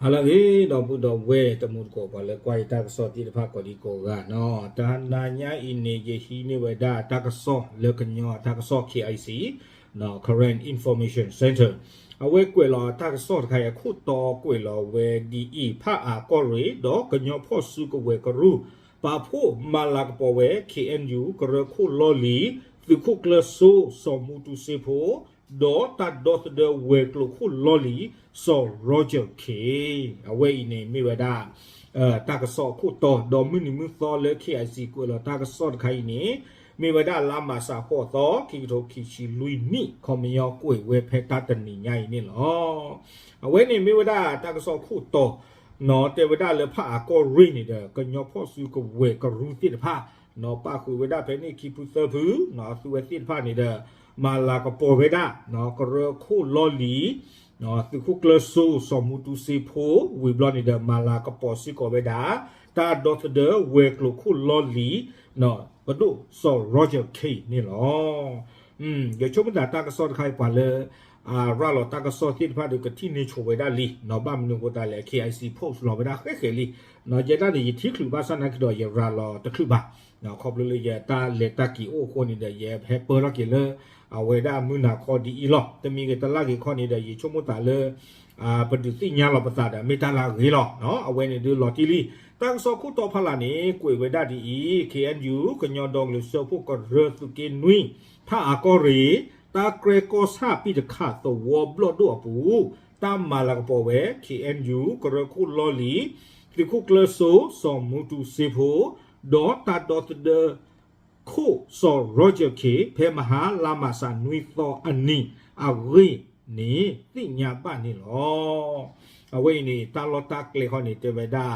ဟာလာကေတော့ဘုဒ္ဓဝဲတမှုကိုပါလေကွာတာကစောတိတဖတ်ကိုဒီကိုကနော်တာနာညာအင်းနေကြီးဟီနေဝဒါတာကစောလေကညောတာကစော KIC နော် current information center အဝဲကွယ်လာတာကစောတခိုင်အခုတော့ကွယ်လာဝဲဒီအီဖာအာကောရီတော့ကညောဖို့စုကဝဲကရူပါဖို့မလာကပေါ်ဝဲ KNU ကရခုလော်လီသူခုကလဆူစောမှုတူစေဖို့ ဒေါ်တတ်ဒေါ်ဒဝဲကလခုလော်လီစောရောဂျာကေအဝဲနေမိဝဒါအဲတာကစောခုတော့ဒေါ်မီနီမီသောလေ KIC ကိုလာတာကစောတခိုင်နေမေဝဒလာမစာဖောတော့ခီတိုခီချီလူနီခေါမယောကိုဝဲဖက်တာတနီညိုင်နေလောအဝဲနေမေဝဒတာကစောခုတော့နော်တေဝဒလေဖာကိုရိနေတဲ့ကညောဖို့စုကဝဲကရူတိတဖာနော်ပါခုဝဒဖဲနေခီပူသ มาลาก็ปอเวดาเนาะก็เรือคู่ลอลีเนาะคือคู่กลโซสมุตุซีโพวิบลอนิเดมาลาก็ปอซิกอเวดาตาดอทเดอเวกลูคู่ลอลีเนาะก็ดูซอโรเจอร์เคนี่หรออืมเดี๋ยวช่วงมันดาตาก็ซอนใครป่าเลย အာရာလောတာကဆောဟိဖာဒုကတိနေချိုဝေဒါလီနော်ဘမ်နုကိုတာလေ KIC post လောဝေဒါခဲခဲလီနော်ဂျေတာဒီယတိခလူဘာဆနာကတော်ယေရာလောတခုပါနော်ခေါပလူလေယတာလေတာကီအိုခိုနီတဲ့ယေဖဲပေါ်ရကေလေအဝေဒါမူနာခေါ်ဒီအီလောတမီကတလာကီခေါ်နေတဲ့ယေချုံမတာလေအာပဒုတိညာလောပတာဒါမေတာလာရေလောနော်အဝေနေဒူလောတီလီတန်စောခုတော်ဖလာနေကွေဝေဒါဒီ KNU ကညောဒေါငလူဆောဖို့ကရသုကေနွိဖာအကောရီ တာကရကောစာပိတခါတော့ဝဘလော့တော့ပူတာမာလာကပေါ်ဝဲ KNU ကရခုလော်လီဒီခုကလဆိုစောမူတူစေဖို့ဒေါ်တာဒေါ်တဲ့ခုစောရောဂျာကေဖဲမဟာလာမဆာနွိသောအနီအဝိနေတိညာပနေလောအဝိနေတာလောတာကလေခေါနေတေဝဒါ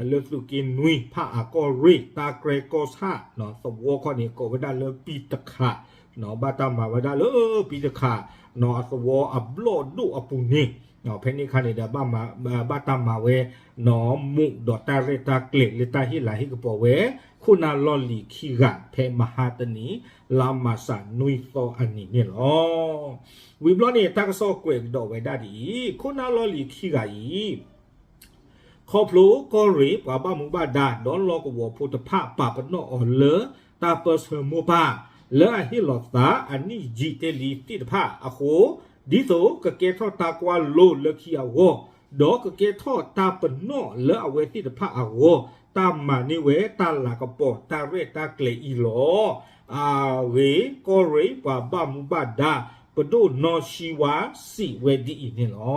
အလုစုကိနွိဖာအကောရိတာကရေကောစာနော်သဝခေါနေကိုဝဒါလပိတခါ နော်ဘာတမဝဒါလပိတခါနော်အသဝအဘလော့ဒုအပူနေနော်ဖဲနေခါနေတာဘာမဘာတမဝဲနော်မုဒေါ်တာရတာကလေလတာဟီလာဟီကပေါ်ဝဲခုနာလော်လီခီကဖဲမဟာတနီလာမဆာနွိသောအနီနေလောဝီဘလော့နေတာကဆော့ကွယ်တော့ဝဲဒါဒီခုနာလော်လီခီကဤခေါပလိုကောရီပပမူဘာဒါဒေါ်လောကဝဖို့တဖပပနောအော်လေတာပစမောပါ လဲအဟီလောတာအနီဂျီတေလီတိတဖအခုဒီတော့ကကေထောတာကွာလိုလခီယောဒေါကကေထောတာပနောလဲအဝဲတိတဖအဝตามมานี่เวตาลากปอตาเรตาเกลอีโลอาเวก็เรปาบามุบาดาปะโดนอชีวาสิเวดีอีนี่ลอ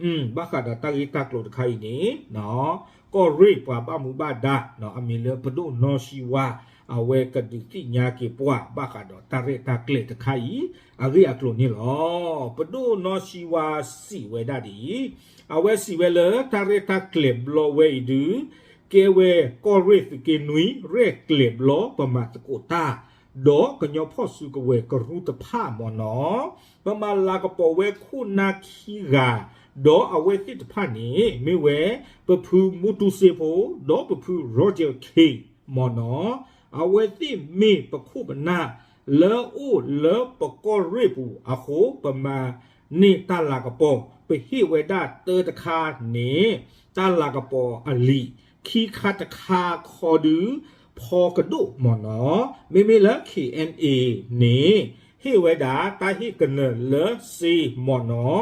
อืมบักกะดาตาริตากโลดไข่นี่เนาะก็เรปาบามุบาดาเนาะอเมเลปะโดนอชีวา အဝဲကတိတိညာကေပွားဘာကတော့တရတာကလေတခိုင်အရိအကလိုနေလောပဒိုနော်ရှိဝါစီဝဲဒါဒီအဝဲစီဝဲလေတရတာကလေဘလောဝဲဒူကေဝဲကောရစ်ကေနွီရက်ကလေဘလောပမတ်ကိုတာဒေါကညောဖော့စုကဝဲကရုတဖာမောနောပမလာကပေါ်ဝဲခုနာခီဂါဒေါ်အဝဲတိတဖာနေမေဝဲပဖူမူတူစေဖို့ဒေါ်ပဖူရောဂျာကေမောနော အဝတိမေပခုပနာလောဥလောပကောရိပူအခိုပမာနေတလာကပေါ်ပဟိဝေဒတေတခာနေတလာကပေါ်အလီခီခတခာခေါ်ဒူဖောကဒုမနောမေမေလခီအန်အေနေဟိဝေဒာတဟိကနလစီမနော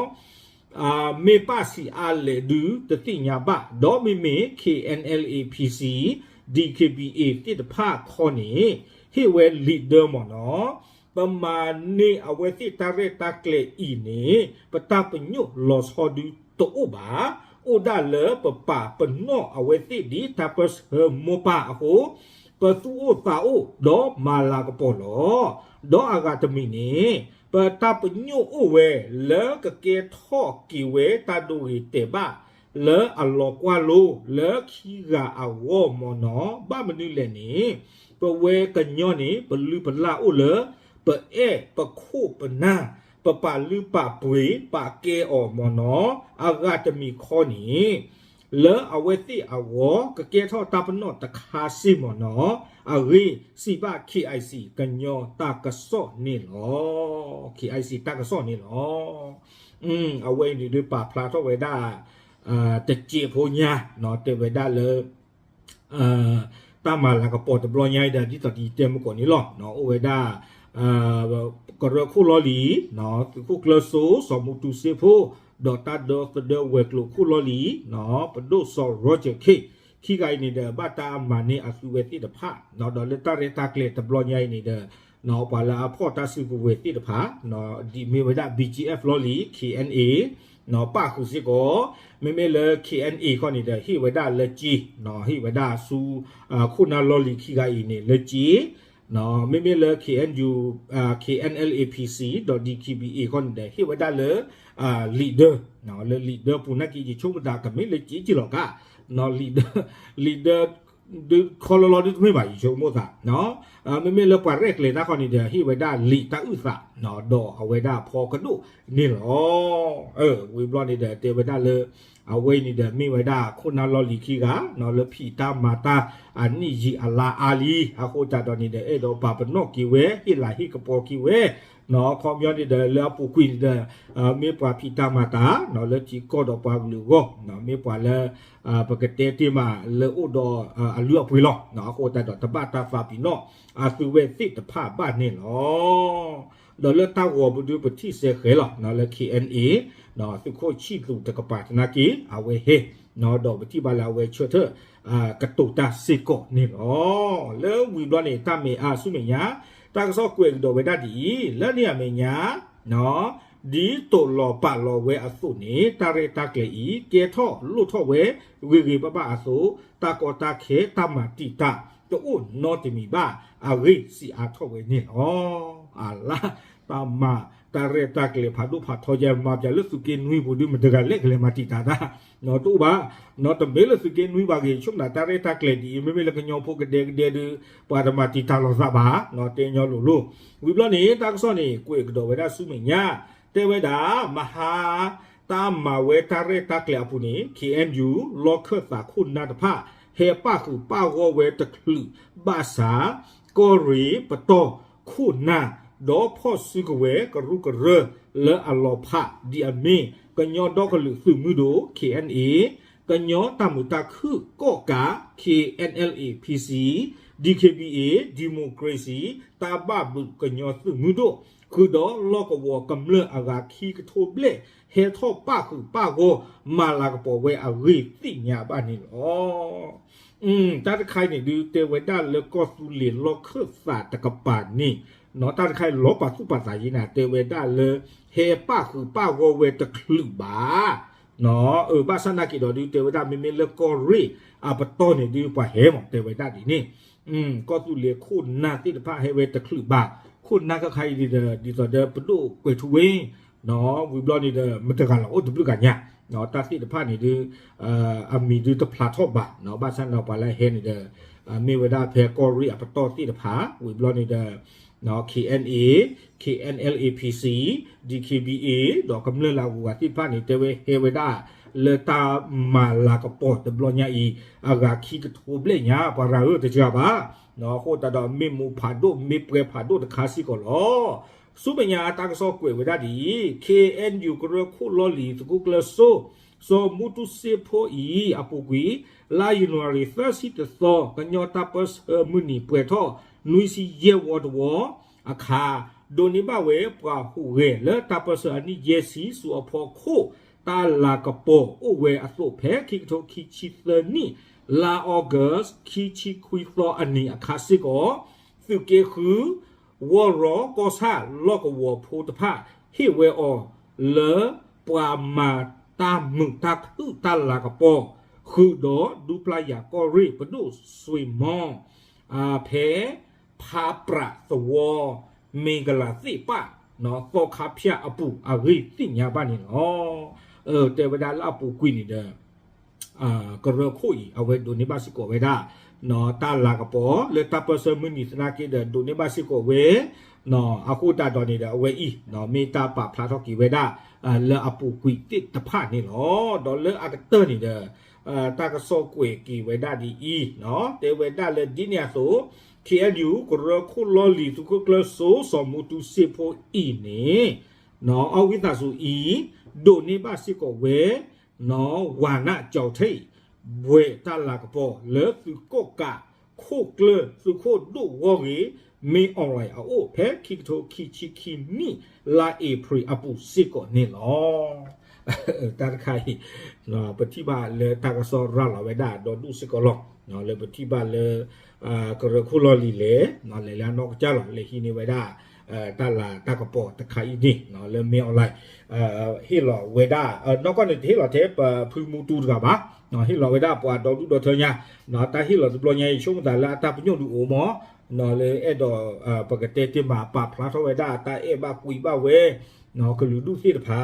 အာမေပစီအလေဒူတတိညာဘဒေါမေမေ KNLAPC DKBA တိတဖခေါနေဟေဝဲလီဒါမော်နော်ပမာနေအဝဲတိတရတကလေဤနေပတပညုလောစဟဒူတူဘာဥဒါလပပပနောအဝဲတိဒီတပတ်ဟမောပါအခုပသူအတာအိုဒေါ်မာလာကပေါ်လောဒေါ်အာဂတမီနေပတပညုအဝဲလကကေထောကီဝဲတဒူရီတေဘာ ดูโตอบา อุดาเลปะปะปะนอเอาไว้ติดีทาปสเฮมปะโหปะตูอุตาอุดอมาลากปอลอดออากาตมินีปะตาปญุอุเวเลกะเกทอกิเวตาดูฮิเตบะเลอลอกวาโลเลคีกาอาวอ ตะจียพูญาเนาะเตวได้เลยตามมาหลังกับปอดบลอยใหญ่ดที่ตัดดีเตรียมก่อนนี้หรอกเนาะอเวด้ากระคู่ลอลีเนาะคู่กละสูสมุตุเซพูดอตาดอเดเวกลูคู่ลอลีเนาะปดูสโรเจคีขี้ไก่นี่เดบ้าตามานี่อสุเวติเดพะเนาะดอเลตาเรตาเกลตบลอยายนี่เดเนาะปลาพ่อตาสุเวติเดพะเนาะดีมีเวด้าบีจีเอฟลอลีคีเอ็นเอ နော်ခုကလဆိုစမှုတူစေဖို့ဒေါ်တာဒေါ်ဖဒဝက်ကလခုလောလီနော်ပဒိုဆောရောဂျာခေခိဂိုင်နေတဲ့ဘတာမနီအဆူဝဲတိတဖာနော်ဒေါ်လက်တာရတာကလေတဘလညိုင်နေတဲ့နော်ပါလာ คนรอดิไม่ไหวชมสะเนาะไม่ไม่เลิกปเรกเลยนะคนนี้เดียที่ไว้ได้ลีตาอุสะเนาะดอเอาไว้ได้พอกระดูนี่หรอเออวิบลอนนี่เดียเตไว้ได้เลยเอาไว้นี่เดียมีไว้ได้คนนั้นรอลีคีกะเนาะเลยพี่ตามาตาอันนี้ยีอัลลาอาลีอาโคจาดอนนี่เดียเออดอปาเป็นนกกีเวฮิลาฮิกระโปกีเว နော်ကွန်မြူနတီတဲ့လေပူကွီတဲ့အမေပွားဖီတာမာတာနော်လေချီကောတော့ပါဘလူကိုနော်မေပွားလေအပကတဲ့တီမာလေဥတော့အလူအပွေလောနော်ကိုတတော့တပတ်တာဖာပီနော်အသူဝဲတိတဖပါနေလောဒေါ်လတာဝဘဒူပတိစေခဲလောနော်လေ KNA နော်သူခိုချိလူတကပါတနာကီအဝဲဟေနော်တော့ပတိပါလာဝဲချွတ်တဲ့အာကတုတာစေကောနေလောလေဝီဘလနေတာမေအာဆုမေညာ တာကစောကွေတော့ဝဲဒတီလက်နေရမေညာနော်ဒီတိုလောပါလောဝဲအစုနေတာရတာကလေဤကေထောလူထောဝဲဝေဝေပပအစုတာကောတာခေတမတိတာတူနောတိမီဘာအဝိစီအထောဝဲနေလောအလာတမ တာရတာကလေဖာဒုဖာထောကြမှာပြလစုကေနွိဘူးဒီမတကလက်ကလေမတိတာတာနော်တူပါနော်တမေလစုကေနွိပါကေချုံနာတာရတာကလေဒီမေမေလကညောဖို့ကတဲ့တဲ့ဒီပါဒမတိတာလောစပါနော်တင်ညောလို့လို့ဝိဘလနေတာကစောနေကိုေကတော့ဝဲဒါစုမညာတေဝဲဒါမဟာတာမဝဲတာရတာကလေအပူနေ KNU လောခတာခုနာတဖဟေပါခုပါဝဝဲတကလူဘာစာကိုရီပတောခုနာ ဒေါ်ဖော့စုကဝဲကရုကရလဲအလောဖဒီအမင်းကညောဒေါကလူစုမှုတို့ KNA ကညောတမှုတခုကောကာ KNLA PC DKBA Democracy တာဘบุကညောစုမှုတို့ခုတော့လောကဝကမ္လအဂါခီကထိုဘလေဟေထောပခုပကိုမာလာကပေါ်ဝဲအဂိတိညာပါနေလောอืมตาตะไคนี่ดูเตวดาเลก็สุเลลอกคือสาตะกปานี่ เนาะตาตะไคลอปัสุปัสสายินะเตวดาเลเฮปะคือปะโวเวตะคลุบาเนาะเออบาสนากิดอดูเตวดามิมิเลก็รีอะปะตอนี่ดูปะเฮมเตวดาดินี่อืมก็สุเลคุณนาติตะพะเฮเวตะคลุบาคุณนาก็ใครดี เมวดาเพกอรีอปตอติดผาวิบลอนิดาเนาะ KNA KNLAPC DKBA ดอกกำเนิดลาวาที่พานิเตเวเฮเวดาเลตามาลากปอดบลอญาอีอากาคีกทูเบลญาปาราเอตจาบาเนาะโคตาดอเมมูผาโดเมเปรผาโดตคาสิกอลอ တိတဖာဝီဘလောနေတဲ့နော် KNA KNLAPC DKBA တော့ကမ္လလာဝါတိဖာနေတဲ့ဝေဟေဝဒလေတာမာလာကပေါ်တဘလောညာဤအဂါခိကထိုဘလေညာပါရာရတကြပါနော်ဟိုတတော်မေမူဖာဒိုမေပရဖာဒိုတခါစီကိုလောစုပညာတာကစောကွေဝဒဒီ KNU ကရခုလောလီတကုကလဆိုဆိုမူတုစေဖိုဤအပုကွေလာယူနိုရီသစီတသောကညောတာပစမူနီပွေထောနွီစီယေဝတ်ဝအခါဒိုနိဘဝေပွာဟုဝေလတာပစအနိယေစီဆူအဖို့ခိုတာလာကပိုအိုဝေအသုဖဲခိကထိုခိချီသနီလာအောဂတ်ခိချီခွီသောအနိအခါစီကိုသူကေခူ ဝရောကောဆာလောကဝဖူတဖဟိဝေအောလေပဝမာတာမုန်တာခုတလာကပေါ်ခုဒေါဒူပလာယာကောရိပဒုဆွေမောအာဖေဖာပရသဝမင်္ဂလာသိပနော်ကောခါဖြအပူအဂိသိညာပနေနော်အဲတေဝဒလာပူကွိနေတယ်အာကရခိုအဝဲဒိုနေပါစကောဝဲဒါ နော်တာလာကပေါ်လေတပ်ပစမနီစနာကိဒဒုန်ဘစီကိုဝေနော်အခုတာတော်နေတဲ့အဝေဤနော်မေတာပဖလာတော့ကိဝေဒအလအပူကွီတစ်တဖနေနော်ဒေါ်လာအတက်တနေတဲ့အတာကစောကွေကိဝေဒဒီဤနော်တေဝေဒလေဒီနီယာဆို KLU ကရခုလောလီသူကကလဆိုစမူတူစေဖို့ဤနေနော်အဝိတာဆိုဤဒုန်ဘစီကိုဝေနော်ဝါနာကြောက်ထိတ် ဘွေတလာကပေါ်လေသူကိုကခိုကလသူခိုဒုဝဂီမေအွန်လိုင်းအိုဖဲခိတိုခိချီခိနီလာအေပရီအပူစစ်ကိုနေလောတာခိုင်နော်ပတိပါလေတာကစောရလာဝဒါဒိုဒုစစ်ကိုလောနော်လေပတိပါလေအာကရခုလောလီလေနော်လေလာနော်ကြလာလေဟိနေဝဒါ အဲတလာတကပေါ်တခိုင်နီနော်လေမေအွန်လိုင်းအဲဟီလောဝဒါနော်ကနေဟီလောတဲ့ဖူမူတူကပါနော်ဟီလောဝဒါပွားတော်တူတော်ထညာနော်တာဟီလောဒပလညေရှုံးတာလာတာပညုလူအိုမောနော်လေအဲ့တော့ပကတဲ့တင်ပါပပလာထဝဒါတာအေဘကွီဘဝဲ နော်ကလူဒုစီတဖာ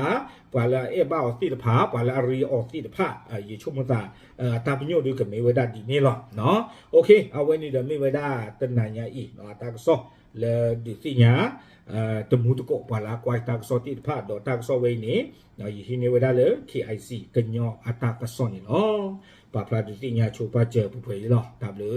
ပွာလာအေဘအောစီတဖာပွာလာရီအောစီတဖာရေချုံမတာတာပညုလူကမေဝဒါဒီနေလောနော်โอเคအဝဲနေတယ်မေဝဒါတနညာဤနော်တာကဆောလေဒီစီညာအဲတမှုတကောပွာလာကွိုက်တာကဆောတိတဖာတော့တာကဆောဝဲနေနော်ယဟိနေဝဒါလေ KIC ကညောအတာကဆောနေလောပပလာဒီစီညာချိုပါကျပူဖွေလော W